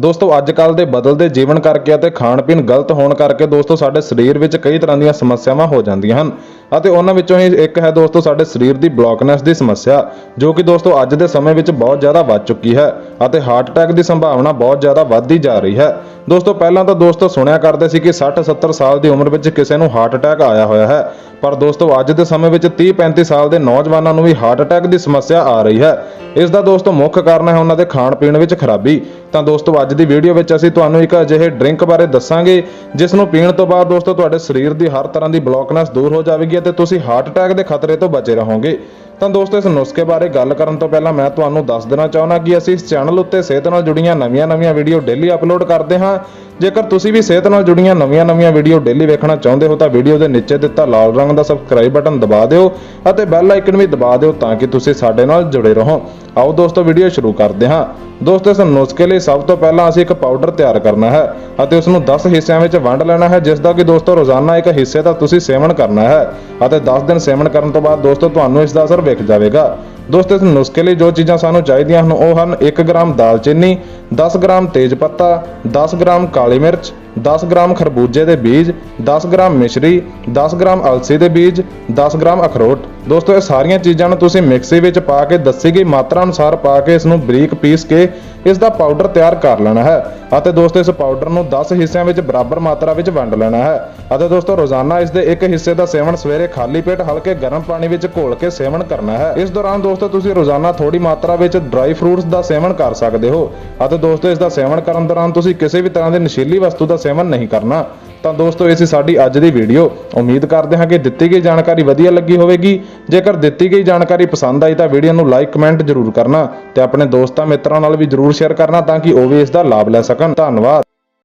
ਦੋਸਤੋ ਅੱਜ ਕੱਲ ਦੇ ਬਦਲਦੇ ਜੀਵਨ ਕਰਕੇ ਅਤੇ ਖਾਣ ਪੀਣ ਗਲਤ ਹੋਣ ਕਰਕੇ ਦੋਸਤੋ, ਸਾਡੇ ਸਰੀਰ ਵਿੱਚ ਕਈ ਤਰ੍ਹਾਂ ਦੀਆਂ ਸਮੱਸਿਆਵਾਂ ਹੋ ਜਾਂਦੀਆਂ ਹਨ। ਅਤੇ ਉਹਨਾਂ ਵਿੱਚੋਂ ਹੀ ਇੱਕ ਹੈ ਦੋਸਤੋ, ਸਾਡੇ ਸਰੀਰ ਦੀ ਬਲੌਕਨੈਸ ਦੀ ਸਮੱਸਿਆ, ਜੋ ਕਿ ਦੋਸਤੋ, ਅੱਜ ਦੇ ਸਮੇਂ ਵਿੱਚ ਬਹੁਤ ਜ਼ਿਆਦਾ ਵੱਧ ਚੁੱਕੀ ਹੈ ਅਤੇ ਹਾਰਟ ਅਟੈਕ ਦੀ ਸੰਭਾਵਨਾ ਬਹੁਤ ਜ਼ਿਆਦਾ ਵੱਧਦੀ ਜਾ ਰਹੀ ਹੈ। ਦੋਸਤੋ, ਪਹਿਲਾਂ ਤਾਂ ਦੋਸਤੋ ਸੁਣਿਆ ਕਰਦੇ ਸੀ ਕਿ 60 70 ਸਾਲ ਦੀ ਉਮਰ ਵਿੱਚ ਕਿਸੇ ਨੂੰ ਹਾਰਟ ਅਟੈਕ ਆਇਆ ਹੋਇਆ ਹੈ। ਪਰ ਦੋਸਤੋ, ਅੱਜ ਦੇ ਸਮੇਂ ਵਿੱਚ 30 35 ਸਾਲ ਦੇ ਨੌਜਵਾਨਾਂ ਨੂੰ ਵੀ ਹਾਰਟ ਅਟੈਕ ਦੀ ਸਮੱਸਿਆ ਆ ਰਹੀ ਹੈ। ਇਸ ਦਾ ਦੋਸਤੋ ਮੁੱਖ ਕਾਰਨ ਹੈ ਉਹਨਾਂ ਦੇ ਖਾਣ ਪੀਣ ਵਿੱਚ ਖਰਾਬੀ ਤਾਂ ਦੋਸਤੋ, ਅੱਜ ਦੀ ਵੀਡੀਓ ਵਿੱਚ ਅਸੀਂ ਤੁਹਾਨੂੰ ਇੱਕ ਅਜਿਹੇ ਡਰਿੰਕ ਬਾਰੇ ਦੱਸਾਂਗੇ ਜਿਸ ਨੂੰ ਪੀਣ ਤੋਂ ਬਾਅਦ ਦੋਸਤੋ, ਤੁਹਾਡੇ ਸਰੀਰ ਦੀ ਹਰ ਤਰ੍ਹਾਂ ਦੀ ਬਲੌਕਨੈਸ ਦੂਰ ਹੋ ਜਾਵੇਗੀ ਅਤੇ ਤੁਸੀਂ ਹਾਰਟ ਅਟੈਕ ਦੇ ਖਤਰੇ ਤੋਂ ਬਚੇ ਰਹੋਗੇ। ਤਾਂ ਦੋਸਤੋ, ਇਸ ਨੁਸਖੇ ਬਾਰੇ ਗੱਲ ਕਰਨ ਤੋਂ ਪਹਿਲਾਂ ਮੈਂ ਤੁਹਾਨੂੰ ਦੱਸ ਦੇਣਾ ਚਾਹੁੰਦਾ ਕਿ ਅਸੀਂ ਇਸ ਚੈਨਲ ਉੱਤੇ ਸਿਹਤ ਨਾਲ ਜੁੜੀਆਂ ਨਵੀਆਂ-ਨਵੀਆਂ ਵੀਡੀਓ ਡੇਲੀ ਅਪਲੋਡ ਕਰਦੇ ਹਾਂ। ਜੇਕਰ ਤੁਸੀਂ ਵੀ ਸਿਹਤ ਨਾਲ ਜੁੜੀਆਂ ਨਵੀਆਂ-ਨਵੀਆਂ ਵੀਡੀਓ ਡੇਲੀ ਵੇਖਣਾ ਚਾਹੁੰਦੇ ਹੋ ਤਾਂ ਵੀਡੀਓ ਦੇ ਨੀਚੇ ਦਿੱਤਾ ਲਾਲ ਰੰਗ ਦਾ ਸਬਸਕ੍ਰਾਈਬ ਬਟਨ ਦਬਾ ਦਿਓ ਅਤੇ ਬੈਲ ਆਈਕਨ ਵੀ ਦਬਾ ਦਿਓ ਤਾਂ ਕਿ ਤੁਸੀਂ ਸਾਡੇ ਨਾਲ ਜੁੜੇ ਰਹੋ। ਆਓ ਦੋਸਤੋ ਵੀਡੀਓ ਸ਼ੁਰੂ ਕਰਦੇ ਹਾਂ। ਦੋਸਤੋ, ਇਸ ਨੁਸਖੇ ਲਈ ਸਭ ਤੋਂ ਪਹਿਲਾਂ ਅਸੀਂ ਇੱਕ ਪਾਊਡਰ ਤਿਆਰ ਕਰਨਾ ਹੈ ਅਤੇ ਉਸ ਨੂੰ 10 ਹਿੱਸਿਆਂ ਵਿੱਚ ਵੰਡ ਲੈਣਾ ਹੈ, ਜਿਸ ਦਾ ਕਿ ਦੋਸਤੋ, ਰੋਜ਼ਾਨਾ ਇੱਕ ਹਿੱਸੇ ਦਾ ਤੁਸੀਂ ਸੇਵਨ ਕਰਨਾ ਹੈ ਅਤੇ 10 ਦਿਨ ਸੇਵਨ ਕਰਨ ਤੋਂ ਬਾਅਦ ਦੋਸਤੋ, ਤੁਹਾਨੂੰ ਇਸ ਦਾ ਅਸਰ ਵੇਖ ਜਾਵੇਗਾ। ਦੋਸਤੋ, ਇਸ ਨੁਸਖੇ ਲਈ ਜੋ ਚੀਜ਼ਾਂ ਸਾਨੂੰ ਚਾਹੀਦੀਆਂ ਹਨ, ਉਹ ਹਨ 1 ਗ੍ਰਾਮ ਦਾਲਚੀਨੀ 10 ਗ੍ਰਾਮ ਤੇਜ ਪੱਤਾ 10 ਗ੍ਰਾਮ ਕਾਲੀ ਮਿਰਚ 10 ਗ੍ਰਾਮ ਖਰਬੂਜੇ ਦੇ ਬੀਜ 10 ਗ੍ਰਾਮ ਮਿਸ਼ਰੀ 10 ਗ੍ਰਾਮ ਅਲਸੀ ਦੇ ਬੀਜ 10 ਗ੍ਰਾਮ ਅਖਰੋਟ। ਦੋਸਤੋ, ਇਹ ਸਾਰੀਆਂ ਚੀਜ਼ਾਂ ਨੂੰ ਤੁਸੀਂ ਮਿਕਸੀ ਵਿੱਚ ਪਾ ਕੇ ਦੱਸੀ ਗਈ ਮਾਤਰਾ ਅਨੁਸਾਰ ਪਾ ਕੇ ਇਸ ਨੂੰ ਬਰੀਕ ਪੀਸ ਕੇ ਇਸ ਦਾ ਪਾਊਡਰ ਤਿਆਰ ਕਰ ਲੈਣਾ ਹੈ ਅਤੇ ਦੋਸਤੋ, ਇਸ ਪਾਊਡਰ ਨੂੰ 10 ਹਿੱਸਿਆਂ ਵਿੱਚ ਬਰਾਬਰ ਮਾਤਰਾ ਵਿੱਚ ਵੰਡ ਲੈਣਾ ਹੈ। ਅਤੇ ਦੋਸਤੋ, ਰੋਜ਼ਾਨਾ ਇਸ ਦੇ ਇੱਕ ਹਿੱਸੇ ਦਾ ਸੇਵਨ ਸਵੇਰੇ ਖਾਲੀ ਪੇਟ ਹਲਕੇ ਗਰਮ ਪਾਣੀ ਵਿੱਚ ਘੋਲ ਕੇ ਸੇਵਨ ਕਰਨਾ ਹੈ। ਇਸ ਦੌਰਾਨ ਦੋਸਤੋ, ਤੁਸੀਂ ਰੋਜ਼ਾਨਾ ਥੋੜੀ ਮਾਤਰਾ ਵਿੱਚ ਡਰਾਈ ਫਰੂਟਸ ਦਾ ਸੇਵਨ ਕਰ ਸਕਦੇ ਹੋ। ਅਤੇ ਦੋਸਤੋ, ਇਸ ਦਾ ਸੇਵਨ ਕਰਨ ਦੌਰਾਨ ਤੁਸੀਂ ਕਿਸੇ ਵੀ ਤਰ੍ਹਾਂ ਦੀ ਨਸ਼ੀਲੀ ਵਸਤੂ ਦਾ ਸੇਵਨ ਨਹੀਂ ਕਰਨਾ। ਤਾਂ ਦੋਸਤੋ, ਇਹ ਸੀ ਸਾਡੀ ਅੱਜ ਦੀ ਵੀਡੀਓ। ਉਮੀਦ ਕਰਦੇ ਹਾਂ ਕਿ ਦਿੱਤੀ ਗਈ ਜਾਣਕਾਰੀ ਵਧੀਆ ਲੱਗੀ ਹੋਵੇਗੀ। ਜੇਕਰ ਦਿੱਤੀ ਗਈ ਜਾਣਕਾਰੀ ਪਸੰਦ ਆਈ ਤਾਂ ਵੀਡੀਓ ਨੂੰ ਲਾਈਕ, ਕਮੈਂਟ ਜ਼ਰੂਰ ਕਰਨਾ ਤੇ ਆਪਣੇ ਦੋਸਤਾਂ, ਮਿੱਤਰਾਂ ਨਾਲ ਵੀ ਜ਼ਰੂਰ ਸ਼ੇਅਰ ਕਰਨਾ ਤਾਂ ਕਿ ਉਹ ਵੀ ਇਸ ਦਾ ਲਾਭ ਲੈ ਸਕਣ। ਧੰਨਵਾਦ।